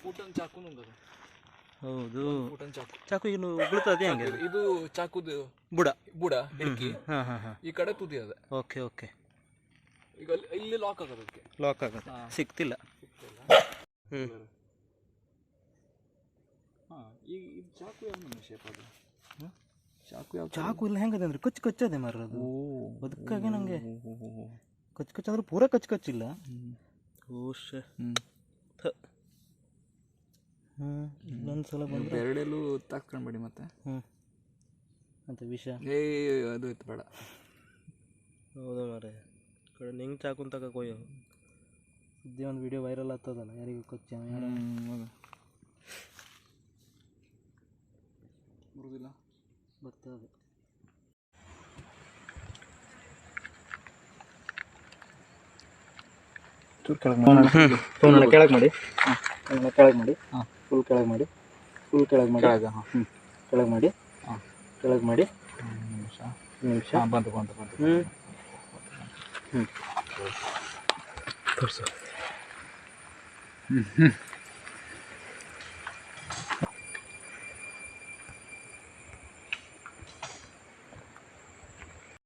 ಫೂಟನ್ ಚಾಕುನು ಉಂಟು ಹೌದು. ಫೂಟನ್ ಚಾಕು. ಚಾಕು ಇನ್ನು ಬೀಳ್ತದೆ ಹೆಂಗೆ ಇದು ಚಾಕುದು ಬುಡ. ಬುಡ ಹಿಡ್ಕಿ ಹಾಂ ಹಾಂ ಹಾಂ ಈ ಕಡೆ ತುದಿ ಅದ. Okay okay. ಈಗ ಇಲ್ಲಿ ಲಾಕ್ ಆಗೋದಕ್ಕೆ ಲಾಕ್ ಆಗೋದು. ಸಿಕ್ತಿಲ್ಲ ಹ್ಞೂ ಹಾ ಈಗ ಇದು ಚಾಕು ಯಾವ ಶೇಪ್ ಅದು? ಹ್ಮ್? ಚಾಕು ಯಾವ ಚಾಕು ಇಲ್ಲ ಹೆಂಗದೆ ಅಂದ್ರೆ ಕಚ್ಚು ಕಚ್ಚದೆ ಮರ ಅದು. ಓ. ಅದಕ್ಕಾಗಿ ನಂಗೆ. ಕಚ್ಚು ಕಚ್ಚು ಆದ್ರೂ ಪೂರ ಕಚ್ಚು ಕಚ್ಚಿಲ್ಲ ಓಶ್ ಹ್ಮ್. ಹ್ಞೂ ಇನ್ನೊಂದು ಸಲ ಬಂದ್ರೆ? ಎರಡೆಲ್ಲೂ ತಾಕ್ಕೊಂಡ್ಬೇಡಿ ಮತ್ತೆ. ಹ್ಞೂ ಮತ್ತೆ ವಿಷ? ಏ ಅದು ಇತ್ತು ಬೇಡ. ಹೌದಾ ಮಾರೆ ಕಡೆ ನಿಂಗೆ ಚಾಕು ತಕ ಕೊಯ್ಯೋ. ಸುದ್ದಿ ಒಂದು ವಿಡಿಯೋ ವೈರಲ್ ಆಗ್ತದಲ್ಲ ಯಾರಿಗೂ ಕೊಚ್ಚ ಬರ್ತದೆ. ಚೂರು ಕೆಳಗೆ ಫೋನನ್ನ ಕೆಳಗೆ ಮಾಡಿ. ಫೋನನ್ನ ಕೆಳಗೆ ಮಾಡಿ. ಹಾಂ. ಫುಲ್ ಕೆಳಗೆ ಮಾಡಿ. ಫುಲ್ ಕೆಳಗೆ ಮಾಡಿ. ಕೆಳಗೆ ಹಾಂ. ಹ್ಞೂ ಕೆಳಗೆ ಮಾಡಿ. ಹಾಂ. ಕೆಳಗೆ ಮಾಡಿ. ನಿಮಿಷ. ನಿಮಿಷ. ಹಾಂ ಬಂತು ಬಂತು ಬಂತು ಹ್ಞೂ ಹ್ಞೂ ತೋರಿಸು. ಹ್ಞೂ ಹ್ಞೂ